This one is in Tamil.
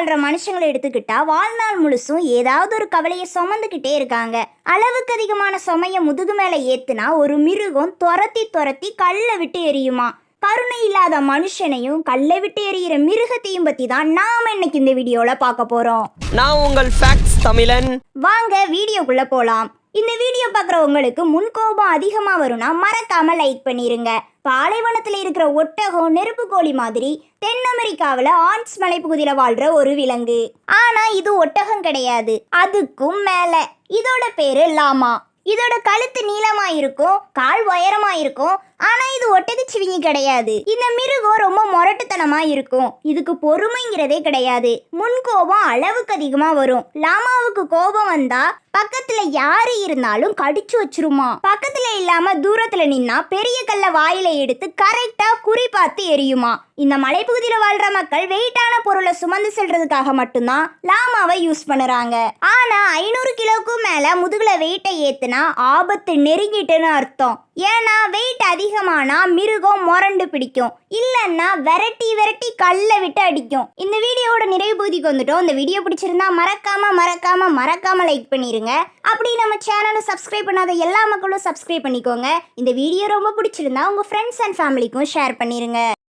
வாழ்ற மனுஷங்களை எடுத்துக்கிட்டா வாழ்நாள் முழுசும் ஏதாவது ஒரு கவலையை சுமந்துக்கிட்டே இருக்காங்க. அளவுக்கு அதிகமான சுமைய முதுகு மேல ஏத்துனா ஒரு மிருகம் துரத்தி துரத்தி கல்லை விட்டு எரியுமா? கருணை இல்லாத மனுஷனையும் கல்லை விட்டு எரியிற மிருகத்தையும் பத்தி தான் நாம இன்னைக்கு இந்த வீடியோல பார்க்க போறோம். நான் உங்கள் ஃபேக்ட்ஸ் தமிழன். வாங்க வீடியோக்குள்ள போலாம். இந்த வீடியோ பார்க்குறவங்களுக்கு முன்கோபம் அதிகமாக வரும்னா மறக்காம லைக் பண்ணிருங்க. பாலைவனத்தில் இருக்கிற ஒட்டகம் நெருப்பு கோழி மாதிரி தென் அமெரிக்காவில் ஆன்ஸ் மலைப்பகுதியில் வாழ்ற ஒரு விலங்கு. ஆனா இது ஒட்டகம் கிடையாது. அதுக்கும் மேலே. இதோட பேரு லாமா. இதோட கழுத்து நீளமா இருக்கும் கால் உயரமா இருக்கும் ஆனா இது ஒட்டகச்சிவிங்கி கிடையாது. இந்த மிருகம் ரொம்ப முரட்டுத்தனமா இருக்கும் இதுக்கு பொறுமைங்கிறதே கிடையாது. முன் கோபம் அளவுக்கு அதிகமா வரும். லாமாவுக்கு கோபம் வந்தா பக்கத்துல யாரு இருந்தாலும் கடிச்சு வச்சிருமா? பக்கத்துல இல்லாம தூரத்துல நின்னா பெரிய கல்ல வாயில எடுத்து கரெக்டா குறி பார்த்து எரியுமா? இந்த மலைப்பகுதியில் வாழ்ற மக்கள் வெயிட்டான பொருளை சுமந்து செல்றதுக்காக மட்டும்தான் லாமாவை யூஸ் பண்ணுறாங்க. ஆனா ஐநூறு கிலோக்கும் மேல முதுகுல வெயிட்டை ஏத்துனா ஆபத்து நெருங்கிட்டுன்னு அர்த்தம். ஏன்னா வெயிட் அதிகமானா மிருகம் முரண்டு பிடிக்கும். இல்லைன்னா விரட்டி விரட்டி கல்லை விட்டு அடிக்கும். இந்த வீடியோவோட நிறைவு பகுதிக்கு வந்துட்டோம். இந்த வீடியோ பிடிச்சிருந்தா மறக்காம மறக்காம மறக்காம லைக் பண்ணிருங்க. அப்படி நம்ம சேனலை சப்ஸ்கிரைப் பண்ணாத எல்லா மக்களும் சப்ஸ்கிரைப் பண்ணிக்கோங்க. இந்த வீடியோ ரொம்ப பிடிச்சிருந்தா உங்க ஃப்ரெண்ட்ஸ் அண்ட் ஃபேமிலிக்கும் ஷேர் பண்ணிருங்க.